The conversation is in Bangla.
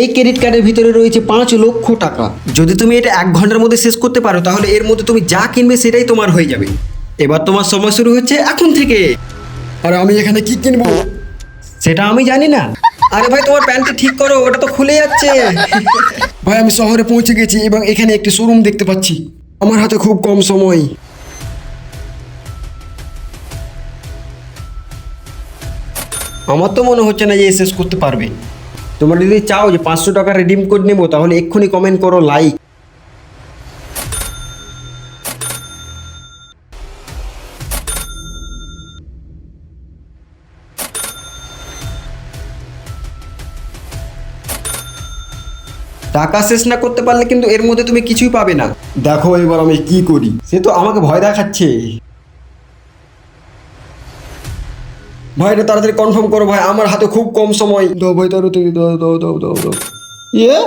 এই ক্রেডিট কার্ডের ভিতরে রয়েছে পাঁচ লক্ষ টাকা। যদি তুমি এটা এক ঘণ্টার মধ্যে শেষ করতে পারো তাহলে এর মধ্যে তুমি যা কিনবে সেটাই তোমার হয়ে যাবে। এবার তোমার সময় শুরু হচ্ছে এখন থেকে। আর আমি এখানে কি কিনবো? সেটা আমি জানি না। আরে ভাই তোমার প্যান্টটা ঠিক করো ওটা তো খুলে যাচ্ছে। ভাই আমি শহরে পৌঁছে গেছি এবং এখানে একটি শোরুম দেখতে পাচ্ছি। আমার হাতে খুব কম সময়। আমার তো মনে হচ্ছে না যে শেষ করতে পারবে। তোমরা যদি চাও যে পাঁচশো টাকা রিডিম কোড নেব তাহলে এক্ষুনি কমেন্ট করো লাইক টাকা শেষ না করতে পারলে কিন্তু এর মধ্যে তুমি কিছুই পাবে না। দেখো এবার আমি কি করি। সে তো আমাকে ভয় দেখাচ্ছে। ভাই তাড়াতাড়ি কনফার্ম করো ভাই, আমার হাতে খুব কম সময়। দাও ভাই তাড়াতাড়ি দাও দাও দাও দাও দাও ইয়ে?